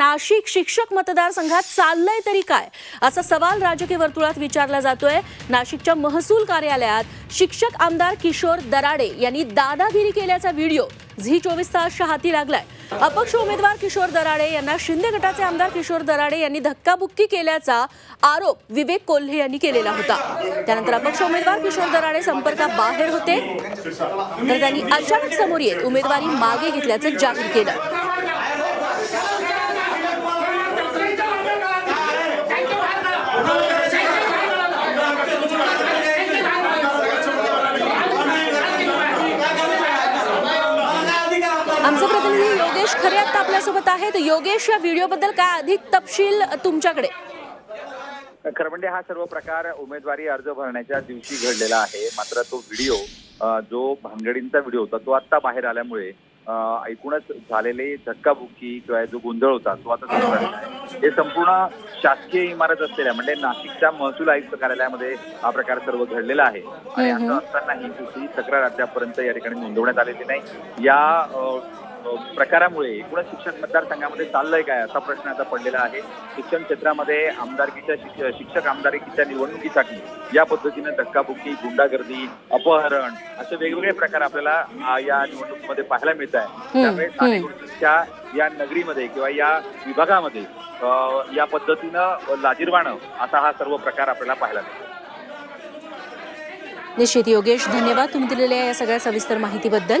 नाशिक शिक्षक मतदारसंघात चाललंय तरी काय? असा सवाल राजकीय वर्तुळात विचारला जातोय. नाशिकच्या महसूल कार्यालयात शिक्षक आमदार किशोर दराडे यांनी दादागिरी केल्याचा व्हिडिओ झी चोवीस तासच्या हाती लागलाय. अपक्ष उमेदवार किशोर दराडे यांना शिंदे गटाचे आमदार किशोर दराडे यांनी धक्काबुक्की केल्याचा आरोप विवेक कोल्हे यांनी केलेला होता. त्यानंतर अपक्ष उमेदवार किशोर दराडे संपर्कात बाहेर होते. तर त्यांनी अचानक समोर येत उमेदवारी मागे घेतल्याचं जाहीर केलं. आमचे प्रतिनिधी योगेश खरे आता आपल्यासोबत आहेत. योगेश या व्हिडिओबद्दल काय अधिक तपशील तुमच्याकडे? खरं म्हणजे हा सर्व प्रकार उमेदवारी अर्ज भरण्याच्या दिवशी घडलेला आहे. मात्र तो व्हिडिओ जो भानगडींचा व्हिडिओ होता तो आता बाहेर आल्यामुळे एकूणच झालेले धक्काबुक्की किंवा जो गोंधळ होता तो आता. हे संपूर्ण शासकीय इमारत असलेल्या म्हणजे नाशिकच्या महसूल आयुक्त कार्यालयामध्ये हा प्रकार सर्व घडलेला आहे. आणि असं असतानाही कुठलीही तक्रार अद्यापपर्यंत या ठिकाणी नोंदवण्यात आलेली नाही. या प्रकारामुळे एकूणच शिक्षक मतदारसंघामध्ये चाललंय काय असा प्रश्न आता पडलेला आहे. शिक्षण क्षेत्रामध्ये आमदारकीच्या शिक्ष- शिक्षक आमदारकीच्या निवडणुकीसाठी या पद्धतीनं धक्काबुक्की गुंडागर्दी अपहरण असे वेगवेगळे प्रकार आपल्याला या निवडणुकीमध्ये पाहायला मिळत आहे त्यामुळे या नगरीमध्ये किंवा या विभागामध्ये या पद्धतीनं लाजीरवाणं असा हा सर्व प्रकार आपल्याला पाहायला मिळतो. निश्चित. योगेश धन्यवाद तुम्ही दिलेल्या या सगळ्या सविस्तर माहितीबद्दल.